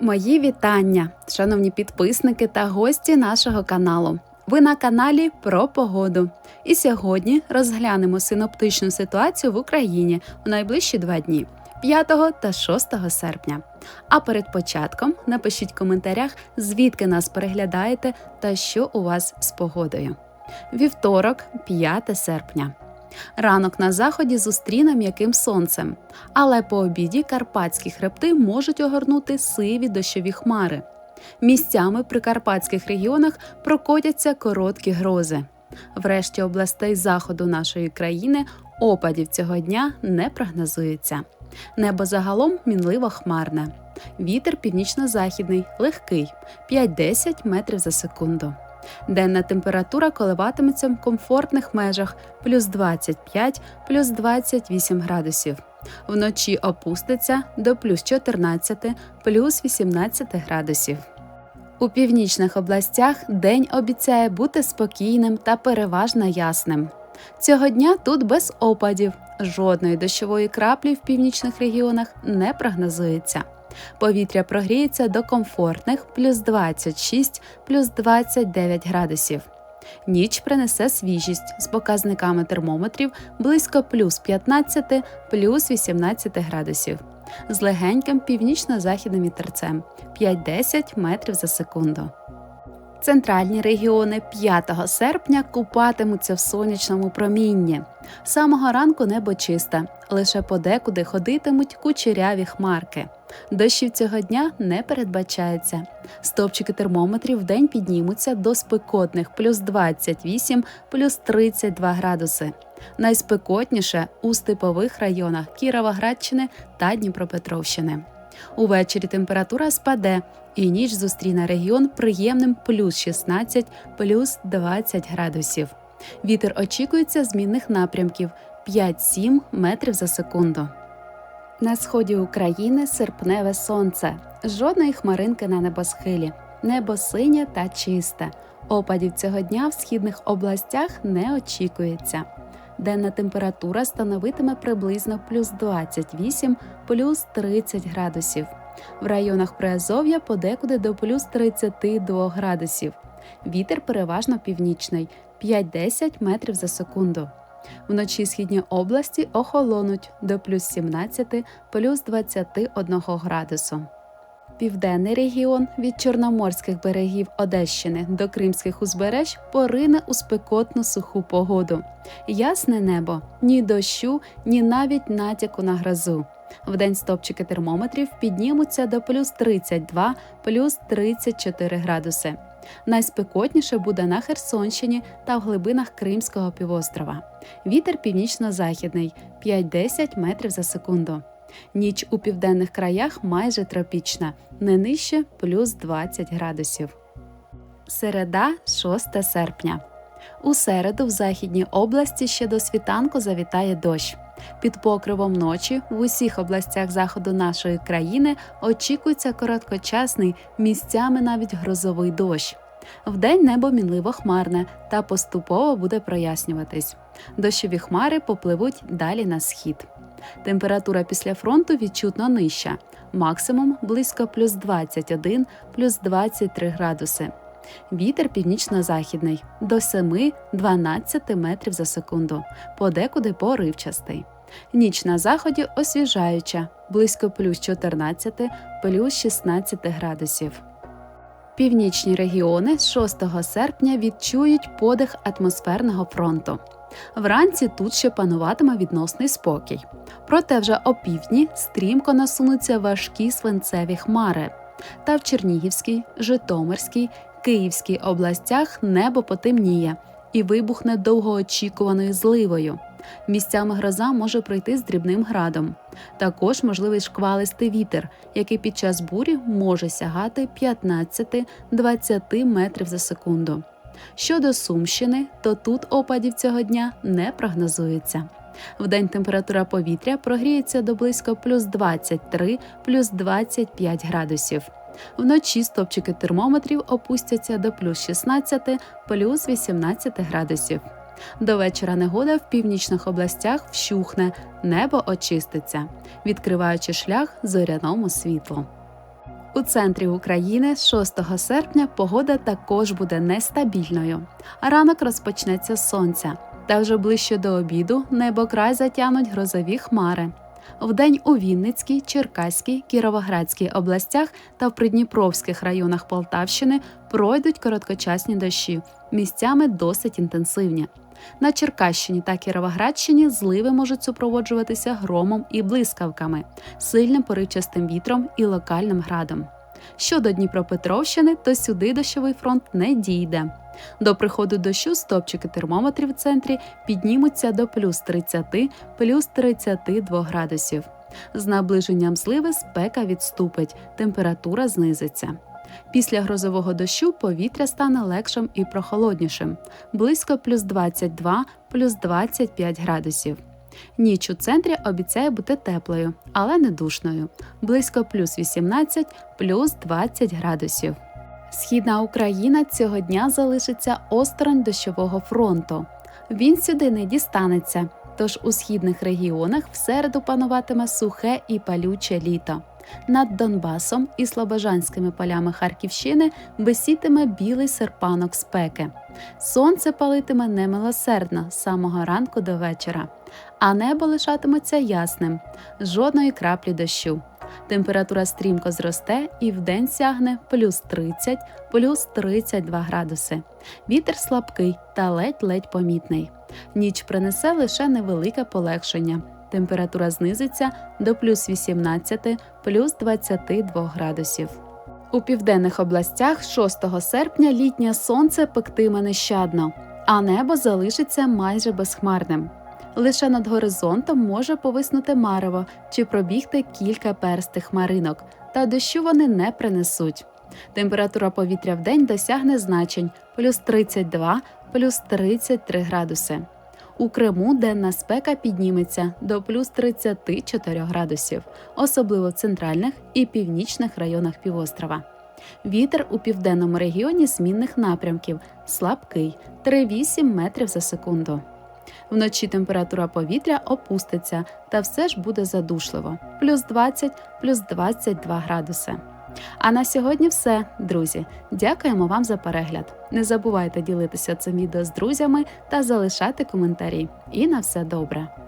Мої вітання, шановні підписники та гості нашого каналу. Ви на каналі про погоду. І сьогодні розглянемо синоптичну ситуацію в Україні у найближчі два дні 5 та 6 серпня. А перед початком напишіть в коментарях, звідки нас переглядаєте та що у вас з погодою. Вівторок, 5 серпня. Ранок на заході зустріне м'яким сонцем, але по обіді карпатські хребти можуть огорнути сиві дощові хмари. Місцями при карпатських регіонах прокотяться короткі грози. Врешті областей заходу нашої країни опадів цього дня не прогнозується. Небо загалом мінливо хмарне. Вітер північно-західний, легкий 5-10 метрів за секунду. Денна температура коливатиметься в комфортних межах плюс 25, плюс 28 градусів. Вночі опуститься до плюс 14, плюс 18 градусів. У північних областях день обіцяє бути спокійним та переважно ясним. Цього дня тут без опадів, жодної дощової краплі в північних регіонах не прогнозується. Повітря прогріється до комфортних плюс 26, плюс 29 градусів. Ніч принесе свіжість з показниками термометрів близько плюс 15, плюс 18 градусів. З легеньким північно-західним вітерцем 5-10 метрів за секунду. Центральні регіони 5 серпня купатимуться в сонячному промінні. З самого ранку небо чисте, лише подекуди ходитимуть кучеряві хмарки. Дощів цього дня не передбачається. Стопчики термометрів в день піднімуться до спекотних плюс 28, плюс 32 градуси. Найспекотніше у степових районах Кіровоградщини та Дніпропетровщини. Увечері температура спаде, і ніч зустріне регіон приємним плюс 16, плюс 20 градусів. Вітер очікується змінних напрямків 5-7 метрів за секунду. На сході України серпневе сонце, жодної хмаринки на небосхилі, небо синє та чисте. Опадів цього дня в східних областях не очікується. Денна температура становитиме приблизно плюс 28, плюс 30 градусів. В районах Приазов'я подекуди до плюс 32 градусів. Вітер переважно північний 5-10 метрів за секунду. Вночі східні області охолонуть до плюс 17, плюс 21 градусу. Південний регіон від чорноморських берегів Одещини до Кримських узбереж порине у спекотну суху погоду. Ясне небо, ні дощу, ні навіть натяку на грозу. Вдень стопчики термометрів піднімуться до плюс 32, плюс 34 градуси. Найспекотніше буде на Херсонщині та в глибинах Кримського півострова. Вітер північно-західний 5-10 метрів за секунду. Ніч у південних краях майже тропічна, не нижче плюс 20 градусів. Середа, 6 серпня. У середу в західній області ще до світанку завітає дощ. Під покривом ночі в усіх областях заходу нашої країни очікується короткочасний, місцями навіть грозовий дощ. Вдень небо мінливо хмарне та поступово буде прояснюватись. Дощові хмари попливуть далі на схід. Температура після фронту відчутно нижча, максимум близько плюс 21, плюс 23 градуси. Вітер північно-західний до 7-12 метрів за секунду, подекуди поривчастий. Ніч на заході освіжаюча, близько плюс 14, плюс 16 градусів. Північні регіони з 6 серпня відчують подих атмосферного фронту. Вранці тут ще пануватиме відносний спокій. Проте вже опівдні стрімко насунуться важкі свинцеві хмари. Та в Чернігівській, Житомирській, Київській областях небо потемніє і вибухне довгоочікуваною зливою. Місцями гроза може пройти з дрібним градом. Також можливий шквалистий вітер, який під час бурі може сягати 15-20 метрів за секунду. Щодо Сумщини, то тут опадів цього дня не прогнозується. Вдень температура повітря прогріється до близько плюс 23, плюс 25 градусів. Вночі стопчики термометрів опустяться до плюс 16, плюс 18 градусів. До вечора негода в північних областях вщухне, небо очиститься, відкриваючи шлях зоряному світлу. У центрі України 6 серпня погода також буде нестабільною. Ранок розпочнеться з сонця, та вже ближче до обіду небо край затягнуть грозові хмари. Вдень у Вінницькій, Черкаській, Кіровоградській областях та в придніпровських районах Полтавщини пройдуть короткочасні дощі, місцями досить інтенсивні. На Черкащині та Кіровоградщині зливи можуть супроводжуватися громом і блискавками, сильним поривчастим вітром і локальним градом. Щодо Дніпропетровщини, то сюди дощовий фронт не дійде. До приходу дощу стопчики термометрів в центрі піднімуться до плюс 30, плюс 32 градусів. З наближенням зливи спека відступить, температура знизиться. Після грозового дощу повітря стане легшим і прохолоднішим близько плюс 22, плюс 25 градусів. Ніч у центрі обіцяє бути теплою, але не душною близько плюс 18, плюс 20 градусів. Східна Україна цього дня залишиться осторонь дощового фронту. Він сюди не дістанеться, тож у східних регіонах в середу пануватиме сухе і палюче літо. Над Донбасом і Слобожанськими полями Харківщини висітиме білий серпанок спеки. Сонце палитиме немилосердно з самого ранку до вечора, а небо лишатиметься ясним, жодної краплі дощу. Температура стрімко зросте і вдень сягне плюс 30, плюс 32 градуси. Вітер слабкий та ледь-ледь помітний. Ніч принесе лише невелике полегшення. Температура знизиться до плюс 18, плюс 22 градусів. У південних областях 6 серпня літнє сонце пектиме нещадно, а небо залишиться майже безхмарним. Лише над горизонтом може повиснути марево чи пробігти кілька перстих хмаринок, та дощу вони не принесуть. Температура повітря в день досягне значень плюс 32, плюс 33 градуси. У Криму денна спека підніметься до плюс 34 градусів, особливо в центральних і північних районах півострова. Вітер у південному регіоні змінних напрямків слабкий 3,8 метрів за секунду. Вночі температура повітря опуститься та все ж буде задушливо плюс 20, плюс 22 градуси. А на сьогодні все, друзі. Дякуємо вам за перегляд. Не забувайте ділитися цим відео з друзями та залишати коментарі. І на все добре!